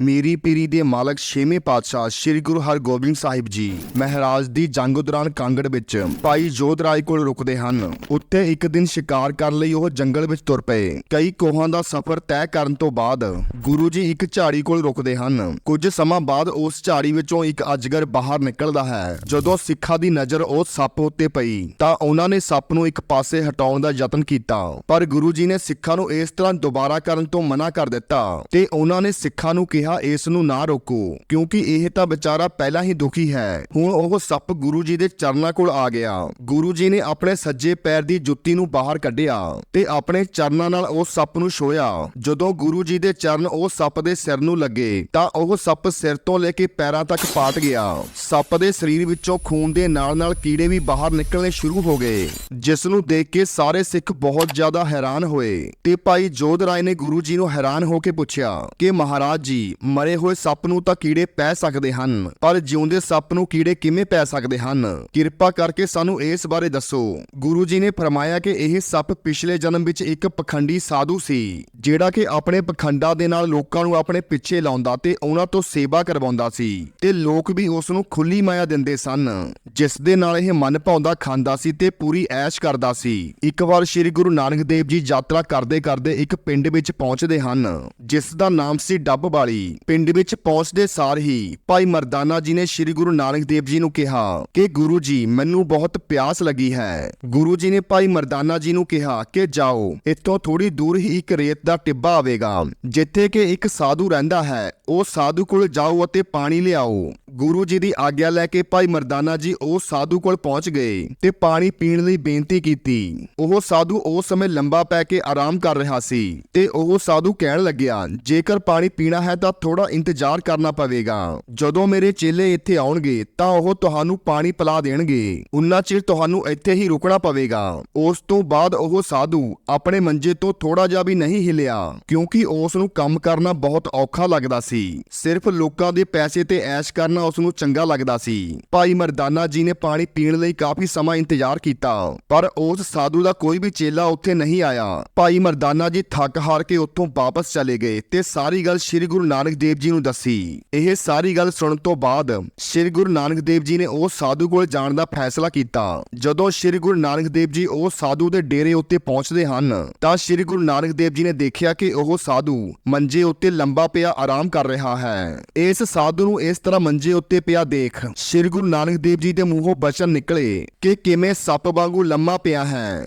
ਮੇਰੀ ਪੀਰੀ ਦੇ ਮਾਲਕ ਛੇਵੇਂ ਪਾਤਸ਼ਾਹ ਸ੍ਰੀ ਗੁਰੂ ਹਰਗੋਬਿੰਦ ਸਾਹਿਬ ਜੀ ਮਹਾਰਾਜ ਦੀ ਜੰਗ ਦੌਰਾਨ ਕਾਂਗੜ ਵਿੱਚ ਭਾਈ ਜੋਧ ਰਾਏ ਕੋਲ ਰੁਕਦੇ ਹਨ। ਉੱਥੇ ਇੱਕ ਦਿਨ ਸ਼ਿਕਾਰ ਕਰਨ ਲਈ ਉਹ ਜੰਗਲ ਵਿੱਚ ਤੁਰ ਪਏ। ਕਈ ਕੋਹਾਂ ਦਾ ਸਫ਼ਰ ਤੈਅ ਕਰਨ ਤੋਂ ਬਾਅਦ ਗੁਰੂ ਜੀ ਇੱਕ ਝਾੜੀ ਕੋਲ ਰੁਕਦੇ ਹਨ। ਕੁਝ ਸਮਾਂ ਬਾਅਦ ਉਸ ਝਾੜੀ ਵਿੱਚੋਂ ਇੱਕ ਅਜਗਰ ਬਾਹਰ ਨਿਕਲਦਾ ਹੈ। ਜਦੋਂ ਸਿੱਖਾਂ ਦੀ ਨਜ਼ਰ ਉਹ ਸੱਪ ਉੱਤੇ ਪਈ, ਤਾਂ ਉਹਨਾਂ ਨੇ ਸੱਪ ਨੂੰ ਇੱਕ ਪਾਸੇ ਹਟਾਉਣ ਦਾ ਯਤਨ ਕੀਤਾ। ਪਰ ਗੁਰੂ ਜੀ ਨੇ ਸਿੱਖਾਂ ਨੂੰ ਇਸ ਤਰ੍ਹਾਂ ਦੁਬਾਰਾ ਕਰਨ ਤੋਂ ਮਨਾ ਕਰ ਦਿੱਤਾ ਤੇ ਉਹਨਾਂ ਨੇ ਸਿੱਖਾਂ ਨੂੰ ਕਿਹਾ ਇਸ ਨੂੰ ਨਾ ਰੋਕੋ, ਕਿਉਂਕਿ ਇਹ ਤਾਂ ਵਿਚਾਰਾ ਪਹਿਲਾਂ ਹੀ ਦੁਖੀ ਹੈ। ਹੁਣ ਉਹ ਸੱਪ ਗੁਰੂ ਜੀ ਦੇ ਚਰਨਾਂ ਕੋਲ ਆ ਗਿਆ। ਗੁਰੂ ਜੀ ਨੇ ਆਪਣੇ ਸੱਜੇ ਪੈਰ ਦੀ ਜੁੱਤੀ ਨੂੰ ਬਾਹਰ ਕੱਢਿਆ ਤੇ ਆਪਣੇ ਚਰਨਾਂ ਨਾਲ ਉਸ ਸੱਪ ਨੂੰ ਛੋਇਆ ਜਦੋਂ ਗੁਰੂ ਜੀ ਦੇ ਚਰਨ ਉਹ ਸੱਪ ਦੇ ਸਿਰ ਨੂੰ ਲੱਗੇ, ਤਾਂ ਉਹ ਸੱਪ ਸਿਰ ਤੋਂ ਲੈ ਕੇ ਪੈਰਾਂ ਤੱਕ ਪਾਟ ਗਿਆ। ਸੱਪ ਦੇ ਸਰੀਰ ਵਿੱਚੋਂ ਖੂਨ ਦੇ ਨਾਲ-ਨਾਲ ਕੀੜੇ ਵੀ ਬਾਹਰ ਨਿਕਲਣੇ ਸ਼ੁਰੂ ਹੋ ਗਏ, ਜਿਸ ਨੂੰ ਦੇਖ ਕੇ ਸਾਰੇ ਸਿੱਖ ਬਹੁਤ ਜ਼ਿਆਦਾ ਹੈਰਾਨ ਹੋਏ। ਤੇ ਭਾਈ ਜੋਧ ਰਾਏ ਨੇ ਗੁਰੂ ਜੀ ਨੂੰ ਹੈਰਾਨ ਹੋ ਕੇ ਪੁੱਛਿਆ ਕਿ ਮਹਾਰਾਜ ਜੀ ਮਰੇ ਹੋਏ ਸੱਪ ਨੂੰ ਤਾਂ ਕੀੜੇ ਪੈ ਸਕਦੇ ਹਨ, ਪਰ ਜਿਉਂਦੇ ਸੱਪ ਨੂੰ ਕੀੜੇ ਕਿਵੇਂ ਪੈ ਸਕਦੇ ਹਨ? ਕਿਰਪਾ ਕਰਕੇ ਸਾਨੂੰ ਇਸ ਬਾਰੇ ਦੱਸੋ। ਗੁਰੂ ਜੀ ਨੇ ਫਰਮਾਇਆ ਕਿ ਇਹ ਸੱਪ ਪਿਛਲੇ ਜਨਮ ਵਿੱਚ ਇੱਕ ਪਖੰਡੀ ਸਾਧੂ ਸੀ, ਜਿਹੜਾ ਕਿ ਆਪਣੇ ਪਖੰਡਾਂ ਦੇ ਨਾਲ ਲੋਕਾਂ ਨੂੰ ਆਪਣੇ ਪਿੱਛੇ ਲਾਉਂਦਾ ਤੇ ਉਹਨਾਂ ਤੋਂ ਸੇਵਾ ਕਰਵਾਉਂਦਾ ਸੀ ਤੇ ਲੋਕ ਵੀ ਉਸ ਨੂੰ ਖੁੱਲੀ ਮਾਇਆ ਦਿੰਦੇ ਸਨ, ਜਿਸ ਦੇ ਨਾਲ ਇਹ ਮਨ ਭਾਉਂਦਾ ਖਾਂਦਾ ਸੀ ਤੇ ਪੂਰੀ ਐਸ਼ ਕਰਦਾ ਸੀ। ਇੱਕ ਵਾਰ ਸ੍ਰੀ ਗੁਰੂ ਨਾਨਕ ਦੇਵ ਜੀ ਯਾਤਰਾ ਕਰਦੇ ਕਰਦੇ ਇੱਕ ਪਿੰਡ ਵਿੱਚ ਪਹੁੰਚਦੇ ਹਨ, ਜਿਸ ਦਾ ਨਾਮ ਸੀ ਡੱਬ ਵਾਲੀ। ਪਿੰਡ ਵਿੱਚ ਪਹੁੰਚਦੇ ਸਾਰ ਹੀ ਭਾਈ ਮਰਦਾਨਾ ਜੀ ਨੇ ਸ੍ਰੀ ਗੁਰੂ ਨਾਨਕ ਦੇਵ ਜੀ ਨੂੰ ਕਿਹਾ ਕਿ ਗੁਰੂ ਜੀ, ਮੈਨੂੰ ਬਹੁਤ ਪਿਆਸ ਲੱਗੀ ਹੈ। ਗੁਰੂ ਜੀ ਨੇ ਭਾਈ ਮਰਦਾਨਾ ਜੀ ਨੂੰ ਕਿਹਾ ਕਿ ਜਾਓ, ਇੱਥੋਂ ਥੋੜੀ ਦੂਰ ਹੀ ਇੱਕ ਰੇਤ ਦਾ ਟਿੱਬਾ ਆਵੇਗਾ, ਜਿੱਥੇ ਕਿ ਇੱਕ ਸਾਧੂ ਰਹਿੰਦਾ ਹੈ। ਉਹ ਸਾਧੂ ਕੋਲ ਜਾਓ ਅਤੇ ਪਾਣੀ ਲਿਆਓ। ਗੁਰੂ ਜੀ ਦੀ ਆਗਿਆ ਲੈ ਕੇ ਭਾਈ ਮਰਦਾਨਾ ਜੀ ਉਹ ਸਾਧੂ ਕੋਲ ਪਹੁੰਚ ਗਏ ਤੇ ਪਾਣੀ ਪੀਣ ਲਈ ਬੇਨਤੀ ਕੀਤੀ। ਉਹ ਸਾਧੂ ਉਸ ਸਮੇਂ ਲੰਬਾ ਪੈ ਕੇ ਆਰਾਮ ਕਰ ਰਿਹਾ ਸੀ ਤੇ ਉਹ ਸਾਧੂ ਕਹਿਣ ਲੱਗਿਆ, ਜੇਕਰ ਪਾਣੀ ਪੀਣਾ ਹੈ ਤਾਂ ਥੋੜਾ ਇੰਤਜ਼ਾਰ ਕਰਨਾ ਪਵੇਗਾ। ਜਦੋਂ ਮੇਰੇ ਚੇਲੇ ਇੱਥੇ ਆਉਣਗੇ, ਤਾਂ ਉਹ ਤੁਹਾਨੂੰ ਪਾਣੀ ਪਿਲਾ ਦੇਣਗੇ। ਉਨਾ ਚਿਰ ਤੁਹਾਨੂੰ ਇੱਥੇ ਹੀ ਰੁਕਣਾ ਪਵੇਗਾ। ਉਸ ਤੋਂ ਬਾਅਦ ਉਹ ਸਾਧੂ ਆਪਣੇ ਮੰਜੇ ਤੋਂ ਥੋੜਾ ਜਿਹਾ ਵੀ ਨਹੀਂ ਹਿਲਿਆ, ਕਿਉਂਕਿ ਉਸ ਨੂੰ ਕੰਮ ਕਰਨਾ ਬਹੁਤ ਔਖਾ ਲੱਗਦਾ ਸੀ। ਸਿਰਫ ਲੋਕਾਂ ਦੇ ਪੈਸੇ ਤੇ ਐਸ਼ ਕਰਨਾ ਉਸ ਨੂੰ ਚੰਗਾ ਲੱਗਦਾ ਸੀ। ਭਾਈ ਮਰਦਾਨਾ ਜੀ ਨੇ ਪਾਣੀ ਪੀਣ ਲਈ ਕਾਫੀ ਸਮਾਂ ਇੰਤਜ਼ਾਰ ਕੀਤਾ, ਪਰ ਉਸ ਸਾਧੂ ਦਾ ਕੋਈ ਵੀ ਚੇਲਾ ਉੱਥੇ ਨਹੀਂ ਆਇਆ। ਭਾਈ ਮਰਦਾਨਾ ਜੀ ਥੱਕ ਹਾਰ ਕੇ ਉੱਥੋਂ ਵਾਪਸ ਚਲੇ ਗਏ ਤੇ ਸਾਰੀ ਗੱਲ ਸ੍ਰੀ ਗੁਰੂ ਨਾਨਕ ਨਾਨਕ ਦੇਵ ਜੀ ਨੂੰ ਦੱਸੀ। ਇਹ ਸਾਰੀ ਗੱਲ ਸੁਣਨ ਤੋਂ ਬਾਅਦ ਸ੍ਰੀ ਗੁਰੂ ਨਾਨਕ ਦੇਵ ਜੀ ਨੇ ਉਹ ਸਾਧੂ ਕੋਲ ਜਾਣ ਦਾ ਫੈਸਲਾ ਕੀਤਾ। ਜਦੋਂ ਸ੍ਰੀ ਗੁਰੂ ਨਾਨਕ ਦੇਵ ਜੀ ਉਹ ਸਾਧੂ ਦੇ ਡੇਰੇ ਉੱਤੇ ਪਹੁੰਚਦੇ ਹਨ, ਤਾਂ ਸ੍ਰੀ ਗੁਰੂ ਨਾਨਕ ਦੇਵ ਜੀ ਨੇ ਦੇਖਿਆ ਕਿ ਉਹ ਸਾਧੂ ਮੰਜੇ ਉੱਤੇ ਲੰਬਾ ਪਿਆ ਆਰਾਮ ਕਰ ਰਿਹਾ ਹੈ। ਇਸ ਸਾਧੂ ਨੂੰ ਇਸ ਤਰ੍ਹਾਂ ਮੰਜੇ ਉੱਤੇ ਪਿਆ ਦੇਖ ਸ੍ਰੀ ਗੁਰੂ ਨਾਨਕ ਦੇਵ ਜੀ ਦੇ ਮੂੰਹੋਂ ਬਚਨ ਨਿਕਲੇ ਕਿ ਕਿਵੇਂ ਸੱਪ ਵਾਂਗੂ ਲੰਮਾ ਪਿਆ ਹੈ।